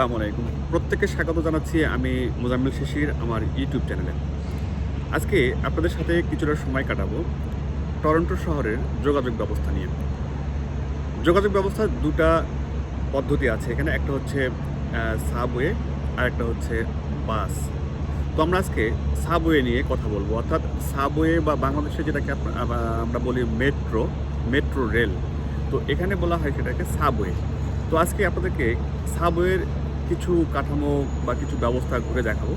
আসসালামু আলাইকুম। প্রত্যেককে স্বাগত জানাচ্ছি আমি মোজাম্মেল শিশির আমার ইউটিউব চ্যানেলে। আজকে আপনাদের সাথে কিছুটা সময় কাটাবো টরন্টো শহরের যোগাযোগ ব্যবস্থা নিয়ে। যোগাযোগ ব্যবস্থার দুটা পদ্ধতি আছে। এখানে একটা হচ্ছে সাবওয়ে আর একটা হচ্ছে বাস তো আমরা আজকে সাবওয়ে নিয়ে কথা বলব। অর্থাৎ সাবওয়ে বা বাংলাদেশে যেটাকে আমরা বলি মেট্রো মেট্রো রেল তো এখানে বলা হয় সেটাকে সাবওয়ে তো আজকে আপনাদেরকে সাবওয়ের কিছু কাঠামো বা কিছু ব্যবস্থা ঘুরে দেখাবো।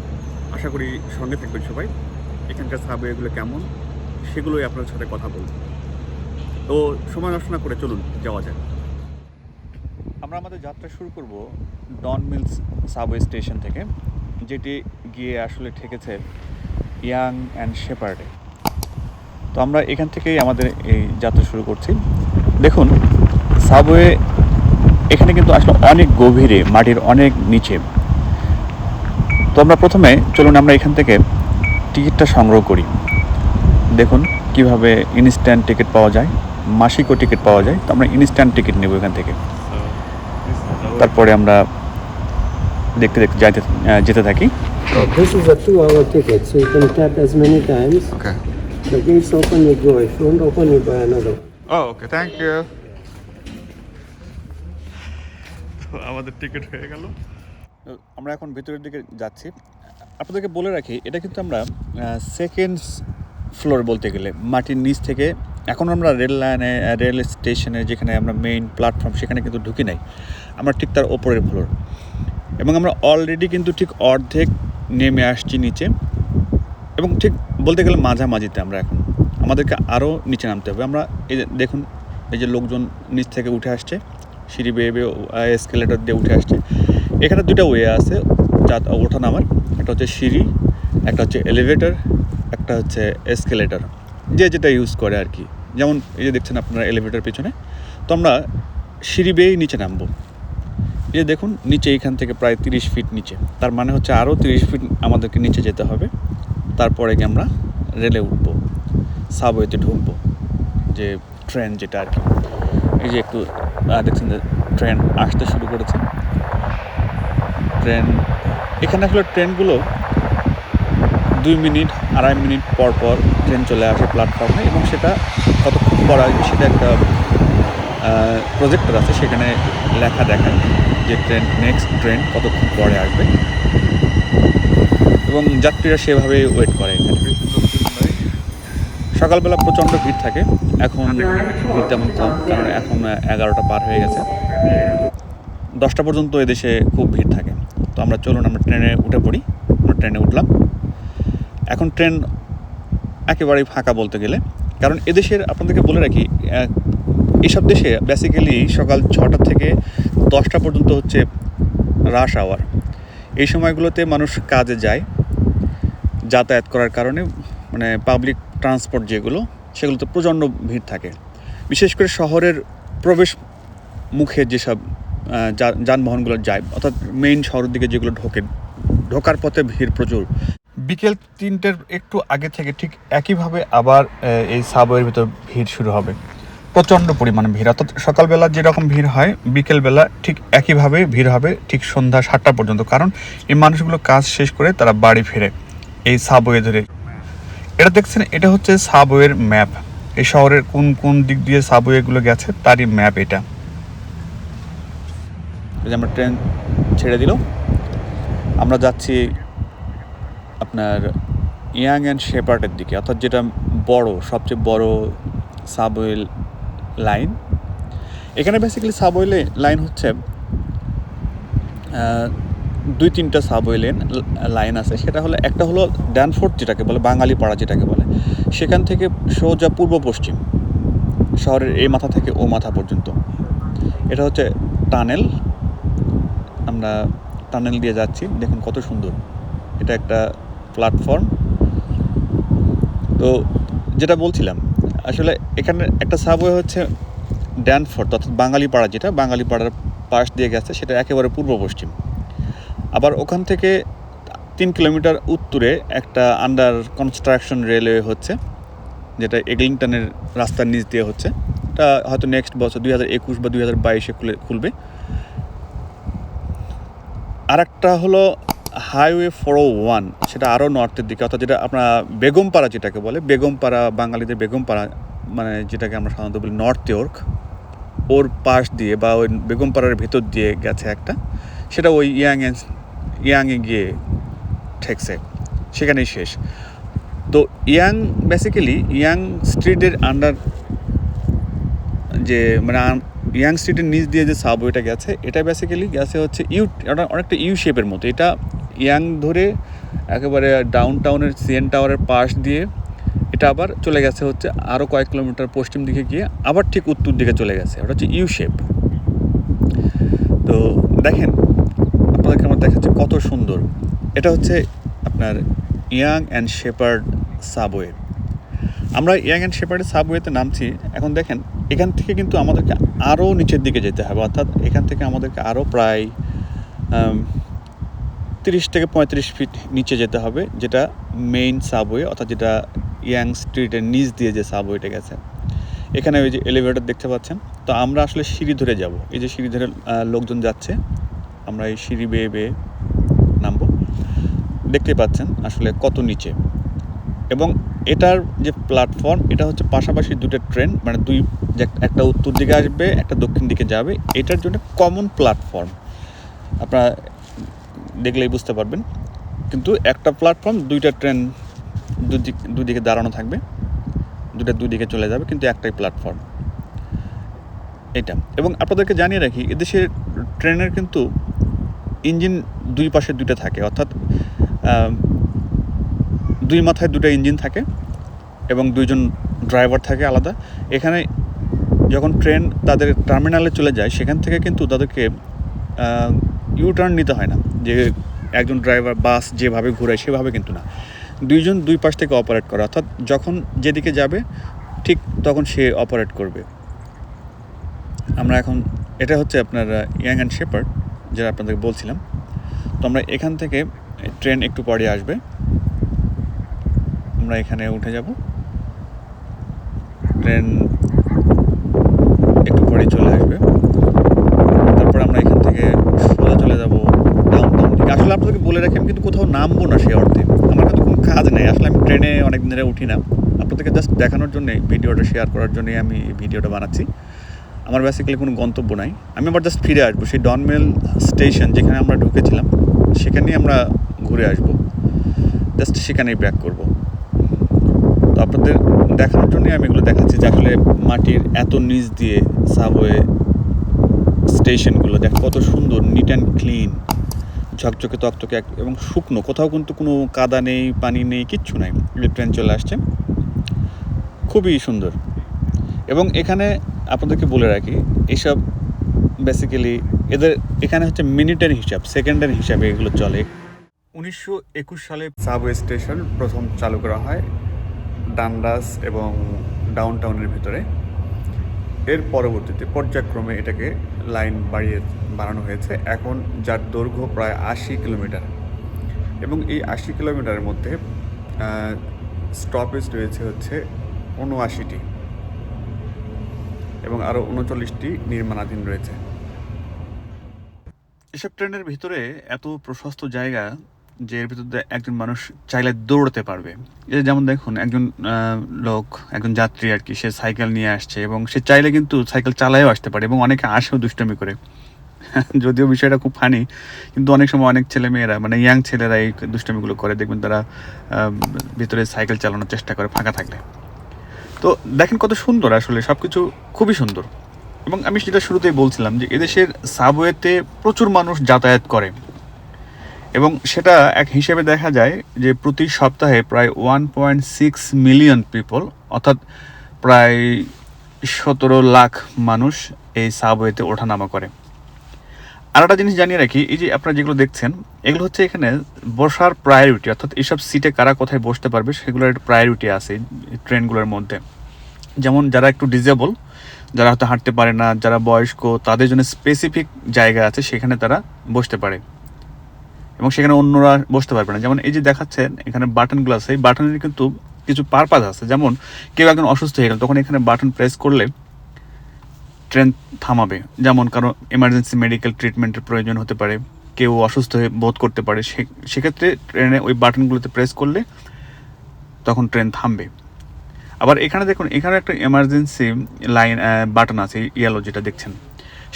আশা করি সঙ্গে থাকবেন সবাই। এখানকার সাবওয়েগুলো কেমন, সেগুলোই আপনার সাথে কথা বলব। তো সময় নষ্ট না করে চলুন, যাওয়া যাক। আমরা আমাদের যাত্রা শুরু করব ডন মিলস সাবওয়ে স্টেশন থেকে, যেটি গিয়ে আসলে ঠেকেছে ইয়াং অ্যান্ড শেপার্ডে তো আমরা এখান থেকেই আমাদের এই যাত্রা শুরু করছি। দেখুন, সাবওয়ে এখানে কিন্তু আসলে অনেক গভীরে মাটির অনেক নিচে। তো আমরা প্রথমে চলুন আমরা এখান থেকে টিকিটটা সংগ্রহ করি। দেখুন কীভাবে ইনস্ট্যান্ট টিকিট পাওয়া যায় মাসিকও টিকিট পাওয়া যায়। তো আমরা ইনস্ট্যান্ট টিকিট নেব এখান থেকে। তারপরে আমরা দেখতে দেখতে যাইতে যেতে থাকি। So this is a two-hour ticket, so you can tap as many times. Okay The gates open, you go. If you don't open, you buy another. Oh okay thank you আমাদের টিকিট হয়ে গেল। আমরা এখন ভিতরের দিকে যাচ্ছি। আপনাদেরকে বলে রাখি, এটা কিন্তু আমরা সেকেন্ড ফ্লোর বলতে গেলে, মাটির নিচ থেকে। এখন আমরা রেল লাইনে রেল স্টেশনে যেখানে আমরা মেইন প্ল্যাটফর্ম সেখানে কিন্তু ঢুকি নাই। আমরা ঠিক তার ওপরের ফ্লোর এবং আমরা অলরেডি কিন্তু ঠিক অর্ধেক নেমে আসছি নিচে। এবং ঠিক বলতে গেলে মাঝামাঝিতে আমরা এখন। আমাদেরকে আরও নিচে নামতে হবে। আমরা এই দেখুন, এই যে লোকজন নিচ থেকে উঠে আসছে। সিঁড়ি বেয়ে বেয়ে এসকেলেটর দিয়ে উঠে আসছে। এখানে দুটা ওয়ে আছে যা ওঠা নামার। একটা হচ্ছে সিঁড়ি, একটা হচ্ছে এলিভেটর একটা হচ্ছে এসকেলেটর যে যেটা ইউজ করে আর কি। যেমন এই যে দেখছেন আপনারা এলিভেটর পিছনে। তো আমরা সিঁড়ি বেয়েই নিচে নামবো। এই যে দেখুন, নিচে এইখান থেকে প্রায় তিরিশ ফিট নিচে। তার মানে হচ্ছে আরও তিরিশ ফিট আমাদেরকে নিচে যেতে হবে। তারপরে গিয়ে আমরা রেলে উঠবো। সাবওয়েতে ঢুকবো। যে ট্রেন যেটা আর কি। এই যে একটু দেখছেন যে ট্রেন আসতে শুরু করেছে। ট্রেন, এখানে আসলে ট্রেনগুলো দুই মিনিট, আড়াই মিনিট পর পর ট্রেন চলে আসে প্ল্যাটফর্মে এবং সেটা কতক্ষণ পর আসবে সেটা একটা প্রজেক্টর আছে, সেখানে লেখা দেখায় যে ট্রেন নেক্সট ট্রেন কতক্ষণ পরে আসবে। এবং যাত্রীরা সেভাবে ওয়েট করে এখানে। সকালবেলা প্রচণ্ড ভিড় থাকে। এখন ভিড় তেমন কম কারণ এখন এগারোটা পার হয়ে গেছে। দশটা পর্যন্ত এদেশে খুব ভিড় থাকে। তো আমরা চলুন আমরা ট্রেনে উঠে পড়ি। আমরা ট্রেনে উঠলাম। এখন ট্রেন একেবারেই ফাঁকা বলতে গেলে। কারণ এদেশের আপনাদেরকে বলে রাখি আহ, এইসব দেশে বেসিক্যালি সকাল ছটা থেকে দশটা পর্যন্ত হচ্ছে রাশ আওয়ার এই সময়গুলোতে মানুষ কাজে যায় যাতায়াত করার কারণে মানে পাবলিক ট্রান্সপোর্ট যেগুলো সেগুলোতে প্রচণ্ড ভিড় থাকে। বিশেষ করে শহরের প্রবেশ মুখে যেসব যানবাহনগুলো যায়, অর্থাৎ মেইন শহরের দিকে যেগুলো ঢোকে, ঢোকার পথে ভিড় প্রচুর। বিকেল তিনটের একটু আগে থেকে ঠিক একইভাবে আবার এই সাবওয়ের ভিতর ভিড় শুরু হবে। প্রচণ্ড পরিমাণে ভিড়। অর্থাৎ সকালবেলা যেরকম ভিড় হয়, বিকেলবেলা ঠিক একইভাবে ভিড় হবে ঠিক সন্ধ্যা সাতটা পর্যন্ত। কারণ এই মানুষগুলো কাজ শেষ করে তারা বাড়ি ফেরে এই সাবওয়ে ধরে এটা দেখছেন, এটা হচ্ছে সাবওয়ের ম্যাপ এই শহরের কোন কোন দিক দিয়ে সাবওয়েগুলো গেছে, তারই ম্যাপ এটা। যে আমরা ট্রেন ছেড়ে দিল আমরা যাচ্ছি আপনার ইয়াং অ্যান্ড শেপার্টের দিকে, অর্থাৎ যেটা বড়, সবচেয়ে বড় সাবওয়ে লাইন এখানে বেসিক্যালি সাবওয়ে লাইন হচ্ছে দুই তিনটা সাবওয়ে লেন লাইন আছে। সেটা হলো, একটা হলো ড্যানফোর্ট যেটাকে বলে বাঙালি পাড়া যেটাকে বলে। সেখান থেকে সোজা পূর্ব পশ্চিম শহরের এই মাথা থেকে ও মাথা পর্যন্ত। এটা হচ্ছে টানেল আমরা টানেল দিয়ে যাচ্ছি। দেখুন কত সুন্দর। এটা একটা প্ল্যাটফর্ম তো যেটা বলছিলাম, আসলে এখানে একটা সাবওয়ে হচ্ছে ড্যানফোর্ট অর্থাৎ বাঙালি পাড়া যেটা বাঙালি পাড়ার পাশ দিয়ে গেছে, সেটা একেবারে পূর্ব পশ্চিম। আবার ওখান থেকে তিন কিলোমিটার উত্তরে একটা আন্ডার কনস্ট্রাকশন রেলওয়ে হচ্ছে, যেটা এগলিংটনের রাস্তার নিচ দিয়ে হচ্ছে। এটা হয়তো নেক্সট বছর, দুই হাজার একুশ বা দুই হাজার বাইশে খুলে, খুলবে। আর একটা হলো হাইওয়ে ফোর ওয়ান সেটা আরও নর্থের দিকে, অর্থাৎ যেটা আপনার বেগমপাড়া যেটাকে বলে, বেগমপাড়া, বাঙালিদের বেগমপাড়া মানে যেটাকে আমরা সাধারণত বলি নর্থ ইয়র্ক ওর পাশ দিয়ে বা ওই বেগমপাড়ার ভেতর দিয়ে গেছে একটা। সেটা ওই ইয়াংয়ে ইয়াংয়ে গিয়ে ঠেকছে। সেখানেই শেষ। তো ইয়াং বেসিক্যালি ইয়াং স্ট্রিটের আন্ডার যে মানে ইয়াং স্ট্রিটের নিচ দিয়ে যে সাবওয়েটা গেছে, এটা বেসিক্যালি গেছে হচ্ছে ইউ অনেকটা ইউ শেপের মতো। এটা ইয়াং ধরে একেবারে ডাউন টাউনের সিএন টাওয়ারের পাশ দিয়ে এটা আবার চলে গেছে হচ্ছে আরও কয়েক কিলোমিটার পশ্চিম দিকে গিয়ে আবার ঠিক উত্তর দিকে চলে গেছে। ওটা হচ্ছে ইউ শেপ তো দেখেন দেখাচ্ছে কত সুন্দর। এটা হচ্ছে আপনার ইয়াং অ্যান্ড শেপার্ড সাবওয়ে। আমরা ইয়াং অ্যান্ড শেপার্ডের সাবওয়েতে নামছি। এখন দেখেন, এখান থেকে কিন্তু আমাদেরকে আরও নিচের দিকে যেতে হবে। অর্থাৎ এখান থেকে আমাদেরকে আরও প্রায় তিরিশ থেকে পঁয়ত্রিশ ফিট নিচে যেতে হবে, যেটা মেইন সাবওয়ে, অর্থাৎ যেটা ইয়াং স্ট্রিটের নিচ দিয়ে যে সাবওয়েটা গেছে। এখানে ওই যে এলিভেটর দেখতে পাচ্ছেন। তো আমরা আসলে সিঁড়ি ধরে যাব। এই যে সিঁড়ি ধরে লোকজন যাচ্ছে। আমরা এই সিঁড়ি বেয়ে বেয়ে নামবো। দেখতে পাচ্ছেন আসলে কত নিচে। এবং এটার যে প্ল্যাটফর্ম এটা হচ্ছে পাশাপাশি দুটো ট্রেন মানে দুই একটা উত্তর দিকে আসবে, একটা দক্ষিণ দিকে যাবে। এটার জন্য কমন প্ল্যাটফর্ম আপনারা দেখলেই বুঝতে পারবেন। কিন্তু একটা প্ল্যাটফর্ম দুইটা ট্রেন দুদিক, দুদিকে দাঁড়ানো থাকবে। দুটা দুই দিকে চলে যাবে, কিন্তু একটাই প্ল্যাটফর্ম এটা। এবং আপনাদেরকে জানিয়ে রাখি, এদেশের ট্রেনের কিন্তু ইঞ্জিন দুই পাশে দুইটা থাকে, অর্থাৎ দুই মাথায় দুটো ইঞ্জিন থাকে এবং দুইজন ড্রাইভার থাকে আলাদা। এখানে যখন ট্রেন তাদের টার্মিনালে চলে যায়, সেখান থেকে কিন্তু তাদেরকে ইউ টার্ন নিতে হয় না, যে একজন ড্রাইভার বাস যেভাবে ঘুরায় সেভাবে কিন্তু না। দুইজন দুই পাশ থেকে অপারেট করে, অর্থাৎ যখন যেদিকে যাবে, ঠিক তখন সে অপারেট করবে। আমরা এখন, এটা হচ্ছে আপনার ইয়াং অ্যান্ড শেপার্ড যেটা আপনাদেরকে বলছিলাম। তো আমরা এখান থেকে ট্রেন একটু পরে আসবে। আমরা এখানে উঠে যাব। ট্রেন একটু পরেই চলে আসবে। তারপর আমরা এখান থেকে সোজা চলে যাব ডাউন টাউন আসলে আপনাদেরকে বলে রাখি, আমি কিন্তু কোথাও নামবো না সেই অর্থে। আমার কিন্তু কোনো কাজ নেই। আসলে আমি ট্রেনে অনেক দিনে উঠি না। আপনাদেরকে জাস্ট দেখানোর জন্যে, ভিডিওটা শেয়ার করার জন্যই আমি ভিডিওটা বানাচ্ছি। আমার বেসিক্যালি কোনো গন্তব্য নাই। আমি আবার জাস্ট ফিরে আসব, সেই ডনমেল স্টেশন যেখানে আমরা ঢুকেছিলাম, সেখানেই আমরা ঘুরে আসব। জাস্ট সেখানেই ব্যাক করব। তো আপনাদের দেখানোর জন্যই আমি এগুলো দেখাচ্ছি যে আসলে মাটির এত নিচ দিয়ে সাবওয়ে স্টেশনগুলো দেখ কত সুন্দর নিট অ্যান্ড ক্লিন ঝকঝকে তকতকে এক- এবং শুকনো। কোথাও কিন্তু কোনো কাদা নেই, পানি নেই, কিচ্ছু নাই। ট্রেন চলে আসছে। খুবই সুন্দর। এবং এখানে আপনাদেরকে বলে রাখি এইসব বেসিক্যালি এদের এখানে হচ্ছে মিনিটের হিসাব সেকেন্ডের হিসাবে এগুলো চলে। উনিশশো একুশ সালে সাবওয়ে স্টেশন প্রথম চালু করা হয় ডান্ডাস এবং ডাউন টাউনের ভিতরে। এর পরবর্তীতে পর্যায়ক্রমে এটাকে লাইন বাড়িয়ে বানানো হয়েছে। এখন যার দৈর্ঘ্য প্রায় আশি কিলোমিটার। এবং এই আশি কিলোমিটারের মধ্যে স্টপেজ রয়েছে হচ্ছে উনআশিটি। এবং আরও উনচল্লিশটি নির্মাণাধীন রয়েছে। এসব ট্রেনের ভিতরে এত প্রশস্ত জায়গা যে এর ভিতরে একজন মানুষ চাইলে দৌড়তে পারবে। যেমন দেখুন, একজন লোক, একজন যাত্রী আর কি, সে সাইকেল নিয়ে আসছে এবং সে চাইলে কিন্তু সাইকেল চালায়ও আসতে পারে এবং অনেকে আসেও দুষ্টমি করে। যদিও বিষয়টা খুব ফানি কিন্তু অনেক সময় অনেক ছেলে মেয়েরা মানে ইয়াং ছেলেরা এই দুষ্টমিগুলো করে। দেখবেন তারা ভিতরে সাইকেল চালানোর চেষ্টা করে ফাঁকা থাকলে। তো দেখেন কত সুন্দর আসলে সব কিছু খুবই সুন্দর। এবং আমি সেটা শুরুতেই বলছিলাম যে এদেশের সাবওয়েতে প্রচুর মানুষ যাতায়াত করে। এবং সেটা এক হিসেবে দেখা যায় যে প্রতি সপ্তাহে প্রায় one point six million people অর্থাৎ প্রায় সতেরো লাখ মানুষ এই সাবওয়েতে ওঠানামা করে। আর একটা জিনিস জানিয়ে রাখি, এই যে আপনারা যেগুলো দেখছেন, এগুলো হচ্ছে এখানে বসার প্রায়োরিটি অর্থাৎ এইসব সিটে কারা কোথায় বসতে পারবে সেগুলোর একটা প্রায়োরিটি আছে ট্রেনগুলোর মধ্যে। যেমন যারা একটু ডিজেবল যারা হয়তো হাঁটতে পারে না, যারা বয়স্ক, তাদের জন্য স্পেসিফিক জায়গা আছে, সেখানে তারা বসতে পারে। এবং সেখানে অন্যরা বসতে পারবে না। যেমন এই যে দেখাচ্ছেন, এখানে বাটনগুলো আছে এই বাটনের কিন্তু কিছু পারপাস আছে। যেমন কেউ একজন অসুস্থ হয়ে গেল, তখন এখানে বাটন প্রেস করলে ট্রেন থামাবে। যেমন কারও এমার্জেন্সি মেডিকেল ট্রিটমেন্টের প্রয়োজন হতে পারে, কেউ অসুস্থ হয়ে বোধ করতে পারে সেক্ষেত্রে ট্রেনে ওই বাটনগুলোতে প্রেস করলে তখন ট্রেন থামবে। আবার এখানে দেখুন, এখানে একটা এমার্জেন্সি লাইন বাটন আছে ইয়েলো যেটা দেখছেন।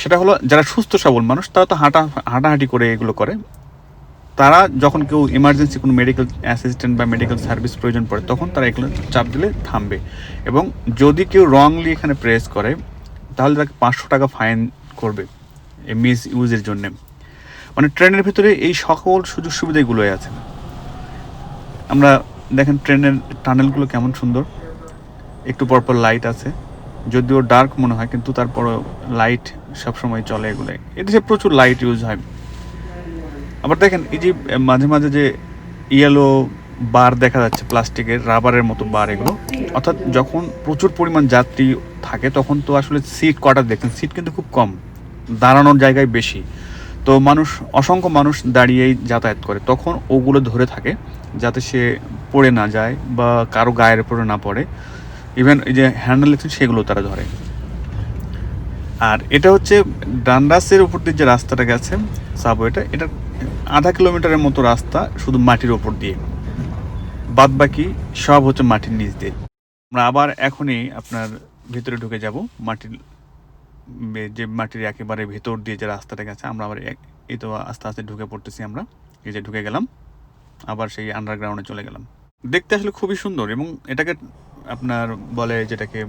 সেটা হলো যারা সুস্থ, সবল মানুষ, তারা তো হাঁটা, হাঁটাহাঁটি করে এগুলো করে। তারা যখন কেউ ইমার্জেন্সি কোনো মেডিকেল অ্যাসিস্ট্যান্ট বা মেডিকেল সার্ভিস প্রয়োজন পড়ে, তখন তারা এগুলো চাপ দিলে থামবে। এবং যদি কেউ রংলি এখানে প্রেস করে তাহলে তাকে পাঁচশো টাকা ফাইন করবে মিস ইউজের জন্য। মানে ট্রেনের ভিতরে এই সকল সুযোগ সুবিধাগুলোই আছে। আমরা দেখেন ট্রেনের টানেলগুলো কেমন সুন্দর। একটু পরপর লাইট আছে। যদিও ডার্ক মনে হয়, কিন্তু তারপরও লাইট সবসময় চলে এগুলো। এদেশে প্রচুর লাইট ইউজ হয়। আবার দেখেন এই যে, মাঝে মাঝে যে ইয়েলো বার দেখা যাচ্ছে, প্লাস্টিকের, রাবারের মতো বার এগুলো। অর্থাৎ যখন প্রচুর পরিমাণ যাত্রী থাকে, তখন তো আসলে সিট কটা দেখেন সিট কিন্তু খুব কম, দাঁড়ানোর জায়গায় বেশি। তো মানুষ, অসংখ্য মানুষ দাঁড়িয়েই যাতায়াত করে। তখন ওগুলো ধরে থাকে, যাতে সে পড়ে না যায় বা কারও গায়ের উপরে না পড়ে। ইভেন এই যে হ্যান্ডেল আছে সেগুলো তারা ধরে। আর এটা হচ্ছে ডান্ডাসের উপর দিয়ে যে রাস্তাটা গেছে সাবওয়েটা এটা আধা কিলোমিটারের মতো রাস্তা শুধু মাটির ওপর দিয়ে। বাদ বাকি সব হচ্ছে মাটির নিচ দিয়ে। আমরা আবার এখনই আপনার ভিতরে ঢুকে যাব, মাটির যে মাটির একেবারে ভেতর দিয়ে যে রাস্তাটা গেছে, আমরা আবার এই তো আস্তে আস্তে ঢুকে পড়তেছি আমরা, এই যে ঢুকে গেলাম, আবার সেই আন্ডারগ্রাউন্ডে চলে গেলাম। দেখতে আসলে খুবই সুন্দর এবং এটাকে আপনার বলে যেটাকে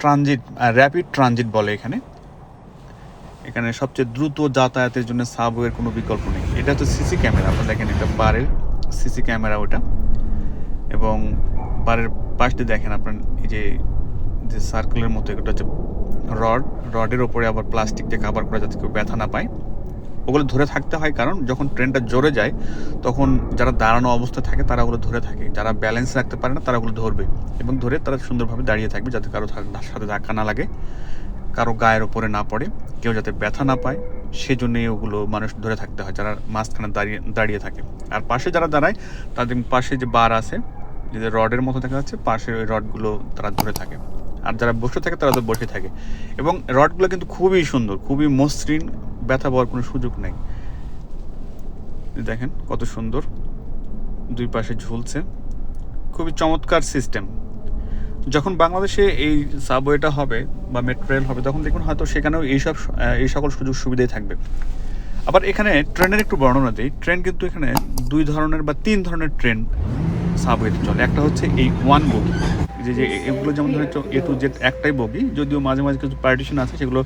ট্রানজিট র্যাপিড ট্রানজিট বলে এখানে। এখানে সবচেয়ে দ্রুত যাতায়াতের জন্য সাবওয়ের কোনো বিকল্প নেই। এটা হচ্ছে সিসি ক্যামেরা আপনারা দেখেন এটা বারের সিসি ক্যামেরা ওটা। এবং বারের পাশ দিয়ে দেখেন আপনার এই যে যে সার্কেলের মতো এটা হচ্ছে রড রডের ওপরে আবার প্লাস্টিক দিয়ে কাভার করা যাতে কেউ ব্যথা না পায়। ওগুলো ধরে থাকতে হয়, কারণ যখন ট্রেনটা জোরে যায়, তখন যারা দাঁড়ানো অবস্থায় থাকে, তারা ওগুলো ধরে থাকে। যারা ব্যালেন্স রাখতে পারে না, তারা ওগুলো ধরবে এবং ধরে তারা সুন্দরভাবে দাঁড়িয়ে থাকবে যাতে কারও সাথে ধাক্কা না লাগে, কারও গায়ের ওপরে না পড়ে, কেউ যাতে ব্যথা না পায় সেই সেজন্যই ওগুলো মানুষ ধরে থাকতে হয়, যারা মাঝখানে দাঁড়িয়ে দাঁড়িয়ে থাকে। আর পাশে যারা দাঁড়ায়, তাদের পাশে যে বার আছে যে রডের মতো দেখা যাচ্ছে, পাশে ওই রডগুলো তারা ধরে থাকে। আর যারা বসে থাকে, তারা তো বসে থাকে। এবং রডগুলো কিন্তু খুবই সুন্দর, খুবই মসৃণ, ব্যথা পাওয়ার কোনো সুযোগ নেই। দেখেন কত সুন্দর, দুই পাশে ঝুলছে। খুবই চমৎকার সিস্টেম। যখন বাংলাদেশে এই সাবওয়েটা হবে বা মেট্রো রেল হবে, তখন দেখুন হয়তো সেখানেও এইসব এই সকল সুযোগ সুবিধাই থাকবে। আবার এখানে ট্রেনের একটু বর্ণনা দিই। ট্রেন কিন্তু এখানে দুই ধরনের বা তিন ধরনের ট্রেন সাবওয়েতে চলে। একটা হচ্ছে এই ওয়ান বগি যে যে এগুলো যেমন ধরেন এ টু জেড একটাই বগি যদিও মাঝে মাঝে কিছু পার্টিশন আছে সেগুলো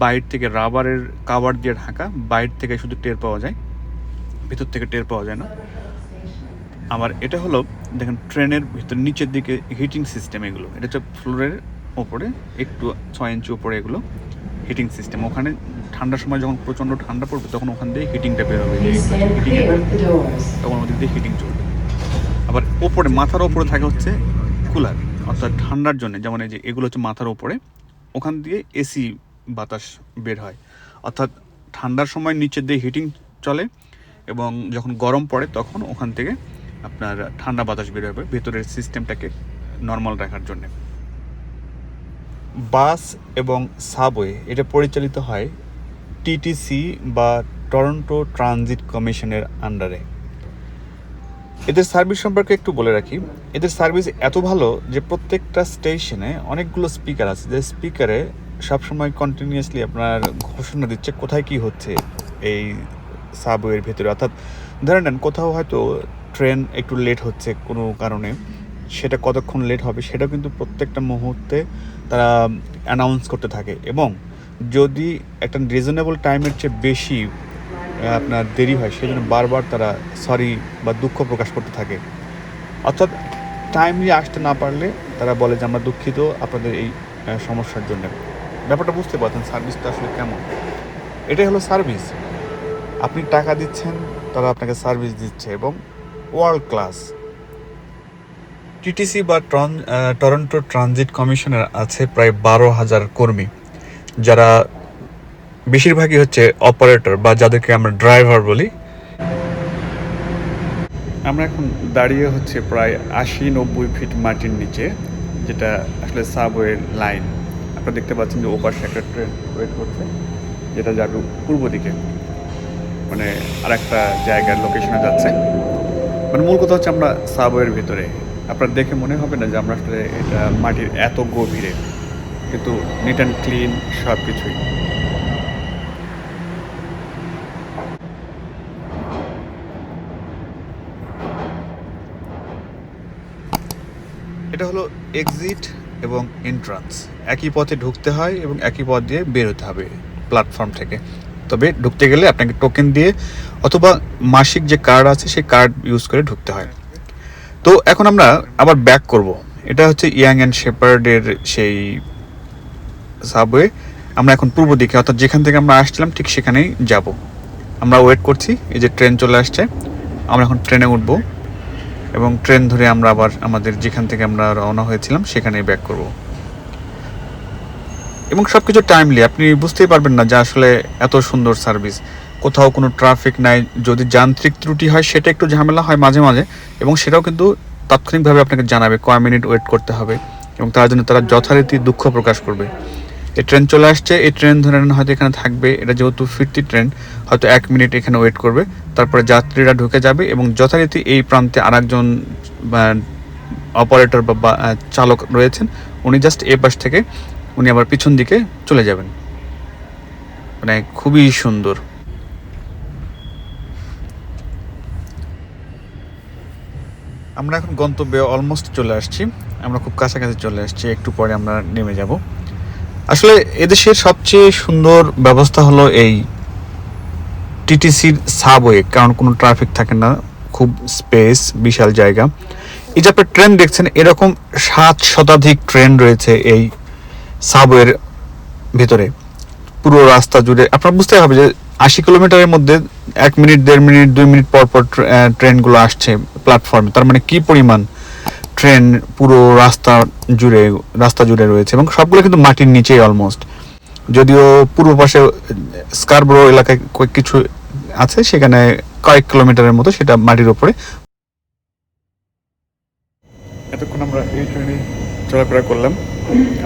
বাইর থেকে রাবারের কাভার দিয়ে ঢাকা বাইর থেকে শুধু টের পাওয়া যায় ভিতর থেকে টের পাওয়া যায় না। আবার এটা হলো দেখেন ট্রেনের ভিতর নিচের দিকে হিটিং সিস্টেম এগুলো। এটা হচ্ছে ফ্লোরের ওপরে একটু ছয় ইঞ্চি ওপরে এগুলো হিটিং সিস্টেম ওখানে ঠান্ডার সময় যখন প্রচণ্ড ঠান্ডা পড়বে তখন ওখান দিয়ে হিটিংটা বেরোবে হিটিং. তখন ওদিক দিয়ে হিটিং চলবে। আবার ওপরে, মাথার ওপরে থাকে হচ্ছে কুলার, অর্থাৎ ঠান্ডার জন্য। যেমন এই যে, এগুলো হচ্ছে মাথার ওপরে। ওখান দিয়ে এসি বাতাস বের হয়। অর্থাৎ ঠান্ডার সময় নিচের দিয়ে হিটিং চলে এবং যখন গরম পড়ে তখন ওখান থেকে আপনার ঠান্ডা বাতাস বের হবে, ভেতরের সিস্টেমটাকে নর্মাল রাখার জন্য। বাস এবং সাবওয়ে এটা পরিচালিত হয় টিটিসি বা টরন্টো ট্রানজিট কমিশনের আন্ডারে এদের সার্ভিস সম্পর্কে একটু বলে রাখি। এদের সার্ভিস এত ভালো যে প্রত্যেকটা স্টেশনে অনেকগুলো স্পিকার আছে। যে স্পিকারে সবসময় কন্টিনিউয়াসলি আপনার ঘোষণা দিচ্ছে কোথায় কি হচ্ছে এই সাবওয়ের ভেতরে। অর্থাৎ ধরে নেন কোথাও হয়তো ট্রেন একটু লেট হচ্ছে কোনো কারণে, সেটা কতক্ষণ লেট হবে সেটা কিন্তু প্রত্যেকটা মুহূর্তে তারা অ্যানাউন্স করতে থাকে। এবং যদি একটা রিজনেবল টাইমের চেয়ে বেশি আপনার দেরি হয়, সেজন্য বারবার তারা সরি বা দুঃখ প্রকাশ করতে থাকে। অর্থাৎ টাইমলি আসতে না পারলে তারা বলে যে, আমরা দুঃখিত আপনাদের এই সমস্যার জন্য। ব্যাপারটা বুঝতে পারছেন সার্ভিসটা আসলে কেমন। এটাই হলো সার্ভিস আপনি টাকা দিচ্ছেন, তারা আপনাকে সার্ভিস দিচ্ছে এবং ওয়ার্ল্ড ক্লাস টিটিসি বা ট্রন টরন্টো ট্রানজিট কমিশনের আছে প্রায় বারো হাজার কর্মী। যারা বেশিরভাগই হচ্ছে অপারেটর বা যাদেরকে আমরা ড্রাইভার বলি। আমরা এখন দাঁড়িয়ে হচ্ছে প্রায় আশি নব্বই ফিট মাটির নিচে, যেটা আসলে সাবওয়ে লাইন আপনারা দেখতে পাচ্ছেন যে ওপাশে একটা ট্রেন ওয়েট করছে, যেটা যাবে পূর্ব দিকে। মানে আরেকটা জায়গার লোকেশনে যাচ্ছে। মানে মূল কথা হচ্ছে আমরা সাবওয়ের ভিতরে। আপনার দেখে মনে হবে না যে আমরা আসলে এটা মাটির এত গভীরে। কিন্তু নিট অ্যান্ড ক্লিন সব কিছুই এটা হলো এক্সিট এবং এন্ট্রান্স একই পথে ঢুকতে হয় এবং একই পথ দিয়ে বেরোতে হবে প্ল্যাটফর্ম থেকে। তবে ঢুকতে গেলে আপনাকে টোকেন দিয়ে অথবা মাসিক যে কার্ড আছে সেই কার্ড ইউজ করে ঢুকতে হয়। তো এখন আমরা আবার ব্যাক করব। এটা হচ্ছে ইয়াং অ্যান্ড শেপার্ডের সেই সাবওয়ে আমরা এখন পূর্ব দিকে, অর্থাৎ যেখান থেকে আমরা আসছিলাম ঠিক সেখানেই যাব। আমরা ওয়েট করছি, এই যে ট্রেন চলে আসছে। আমরা এখন ট্রেনে উঠব। এবং ট্রেন ধরে আমরা আবার আমাদের যেখান থেকে আমরা রওনা হয়েছিলাম, সেখানেই ব্যাক করব। এবং সব কিছু টাইমলি আপনি বুঝতেই পারবেন না যে আসলে এত সুন্দর সার্ভিস কোথাও কোনো ট্রাফিক নাই, যদি যান্ত্রিক ত্রুটি হয়, সেটা একটু ঝামেলা হয় মাঝে মাঝে, এবং সেটাও কিন্তু তাৎক্ষণিকভাবে আপনাকে জানাবে কয় মিনিট ওয়েট করতে হবে, এবং তার জন্য তারা যথারীতি দুঃখ প্রকাশ করবে। এই ট্রেন চলে আসছে, এই ট্রেন ধরে হয়তো এখানে থাকবে। এটা যেহেতু ফিরতি ট্রেন হয়তো এক মিনিট এখানে ওয়েট করবে। তারপরে যাত্রীরা ঢুকে যাবে এবং যথারীতি এই প্রান্তে আরেকজন অপারেটর বা- চালক রয়েছেন, উনি জাস্ট এ পাশ থেকে উনি আবার পিছন দিকে চলে যাবেন। মানে খুবই সুন্দর। আমরা এখন গন্তব্যে অলমোস্ট চলে আসছি। আমরা খুব কাছাকাছি চলে আসছি, একটু পরে আমরা নেমে যাব। আসলে এদেশের সবচেয়ে সুন্দর ব্যবস্থা হলো এই টিটিসির সাবওয়ে কারণ কোনো ট্রাফিক থাকে না, খুব স্পেস বিশাল জায়গা। এই যে আপনার ট্রেন দেখছেন, এরকম সাত শতাধিক ট্রেন রয়েছে এই সাবওয়ের ভিতরে। পুরো রাস্তা জুড়ে, আপনার বুঝতে হবে যে আশি কিলোমিটারের মধ্যে এক মিনিট, দেড় মিনিট, দুই মিনিট পর পর ট্রেনগুলো আসছে প্ল্যাটফর্মে তার মানে কি পরিমাণ ট্রেন পুরো রাস্তা জুড়ে রাস্তা জুড়ে রয়েছে এবং সবগুলো কিন্তু মাটির নিচেই অলমোস্ট যদিও পূর্ব পাশে স্কারব্রো এলাকায় কিছু আছে, সেখানে কয়েক কিলোমিটারের মতো সেটা মাটির ওপরে। এতক্ষণ আমরা এই ট্রেনে চলাফেরা করলাম,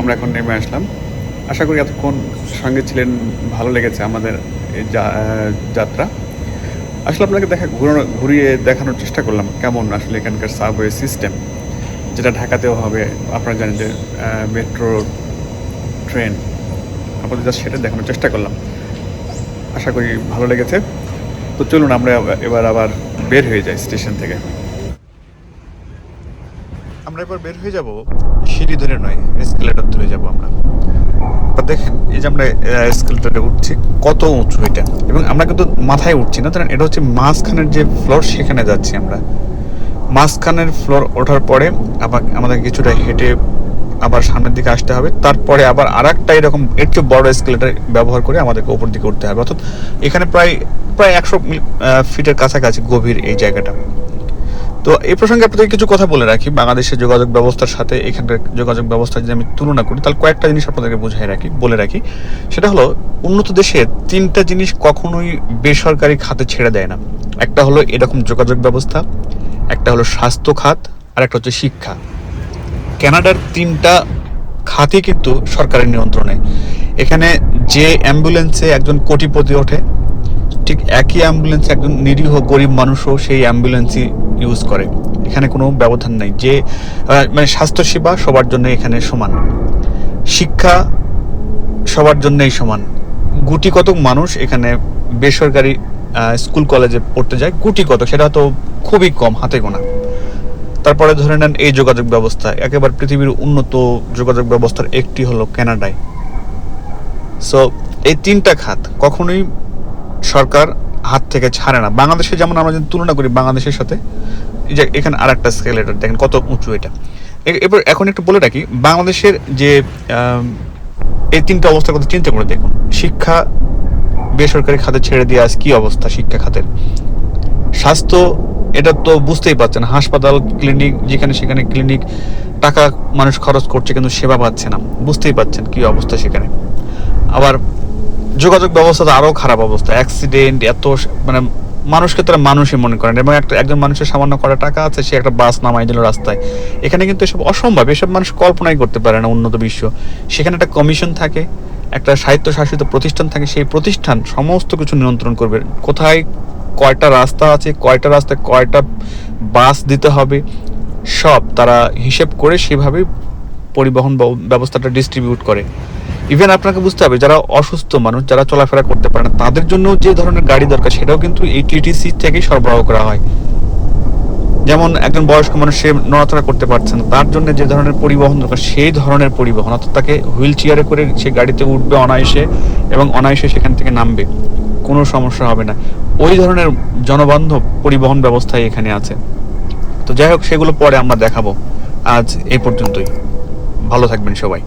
আমরা এখন নেমে আসলাম। আশা করি এতক্ষণ সঙ্গে ছিলেন, ভালো লেগেছে আমাদের এই যাত্রা। আসলে আপনাকে দেখা, ঘুরানো, ঘুরিয়ে দেখানোর চেষ্টা করলাম, কেমন আসলে এখানকার সাবওয়ে সিস্টেম যেটা ঢাকাতেও হবে, আপনারা জানেন যে মেট্রো ট্রেন আপনাদের যা সেটা দেখানোর চেষ্টা করলাম। আশা করি ভালো লেগেছে। তো চলুন, আমরা এবার আবার বের হয়ে যাই স্টেশন থেকে। আমরা এবার বের হয়ে যাব সিঁড়ি ধরে নয় এসকেলেটর ধরে যাব আমরা। দেখেন এই যে আমরা এসকেলেটরে উঠছি, কত উঁচু এটা? এবং আমরা কিন্তু মাথায় উঠছি না, কারণ এটা হচ্ছে মাঝখানের যে ফ্লোর সেখানে যাচ্ছি আমরা। মাঝখানের ফ্লোর ওঠার পরে আবার আমাদের কিছুটা হেঁটে আবার সামনের দিকে আসতে হবে। তারপরে আবার আর একটা এরকম একটু বড় স্কেলেটার ব্যবহার করে আমাদেরকে ওপর দিকে উঠতে হবে। অর্থাৎ এখানে প্রায় প্রায় একশো ফিটের কাছাকাছি গভীর এই জায়গাটা। তো এই প্রসঙ্গে আপনাদের কিছু কথা বলে রাখি। বাংলাদেশের যোগাযোগ ব্যবস্থার সাথে এখানকার যোগাযোগ ব্যবস্থা যদি আমি তুলনা করি, তাহলে কয়েকটা জিনিস আপনাদেরকে বুঝাই রাখি, বলে রাখি। সেটা হলো, উন্নত দেশে তিনটা জিনিস কখনোই বেসরকারি খাতে ছেড়ে দেয় না। একটা হলো এরকম যোগাযোগ ব্যবস্থা, একটা হলো স্বাস্থ্য খাত, আর একটা হচ্ছে শিক্ষা। ক্যানাডার তিনটা খাতই কিন্তু সরকারের নিয়ন্ত্রণে। এখানে যে অ্যাম্বুলেন্সে একজন কোটিপতি ওঠে ঠিক একই অ্যাম্বুলেন্স একজন নিরীহ গরিব মানুষও সেই অ্যাম্বুলেন্সই ইউজ করে। এখানে কোনো ব্যবধান নেই। যে মানে স্বাস্থ্যসেবা সবার জন্য এখানে সমান। শিক্ষা সবার জন্যই সমান। গুটি কতক মানুষ এখানে বেসরকারি স্কুল কলেজে পড়তে যায়। গুটি কতক, সেটা তো খুবই কম, হাতে গোনা। তারপরে ধরে নেন এই যোগাযোগ ব্যবস্থা। একেবারে পৃথিবীর উন্নত যোগাযোগ ব্যবস্থার একটি হলো ক্যানাডায় সো এই তিনটা খাত কখনোই সরকার হাত থেকে ছাড়ে না। বাংলাদেশে যেমন আমরা যদি তুলনা করি বাংলাদেশের সাথে যে এখানে আর একটা স্কেল এটা দেখেন কত উঁচু এটা। এবার এখন একটু বলে রাখি, বাংলাদেশের যে এই তিনটা অবস্থার কথা চিন্তা করে দেখুন। শিক্ষা বেসরকারি খাতে ছেড়ে দিয়ে আজ কি অবস্থা শিক্ষা খাতের? স্বাস্থ্য, এটা তো বুঝতেই পারছেন, হাসপাতাল ক্লিনিক যেখানে সেখানে ক্লিনিক টাকা মানুষ খরচ করছে কিন্তু সেবা পাচ্ছে না। বুঝতেই পারছেন কি অবস্থা সেখানে। আবার যোগাযোগ ব্যবস্থা তো আরও খারাপ অবস্থা। অ্যাক্সিডেন্ট এত মানে মানুষকে তারা মানুষই মনে করেন এবং একটা, একজন মানুষের সামান্য করা টাকা আছে, সে একটা বাস নামাই দিল রাস্তায়। এখানে কিন্তু এসব অসম্ভব। এসব মানুষ কল্পনাই করতে পারে না উন্নত বিশ্ব। সেখানে একটা কমিশন থাকে, একটা স্বায়ত্তশাসিত প্রতিষ্ঠান থাকে, সেই প্রতিষ্ঠান সমস্ত কিছু নিয়ন্ত্রণ করবে। কোথায় কয়টা রাস্তা আছে, কয়টা রাস্তায় কয়টা বাস দিতে হবে, সব তারা হিসেব করে সেভাবে পরিবহন ব্যবস্থাটা ডিস্ট্রিবিউট করে। ইভেন আপনাকে বুঝতে হবে, যারা অসুস্থ মানুষ, যারা চলাফেরা করতে পারে না, তাদের জন্য যে ধরনের গাড়ি দরকার, সেটাও কিন্তু এই টিটিসি থেকেই সরবরাহ করা হয়। যেমন একজন বয়স্ক মানুষ, সে নড়াচড়া করতে পারছে না, তার জন্য যে ধরনের পরিবহন দরকার, সেই ধরনের পরিবহন, অর্থাৎ তাকে হুইল চেয়ারে করে সে গাড়িতে উঠবে অনায়াসে এবং অনায়াসে সেখান থেকে নামবে, কোনো সমস্যা হবে না। ওই ধরনের জনবান্ধব পরিবহন ব্যবস্থাই এখানে আছে। তো যাই হোক, সেগুলো পরে আমরা দেখাবো। আজ এই পর্যন্তই। ভালো থাকবেন সবাই।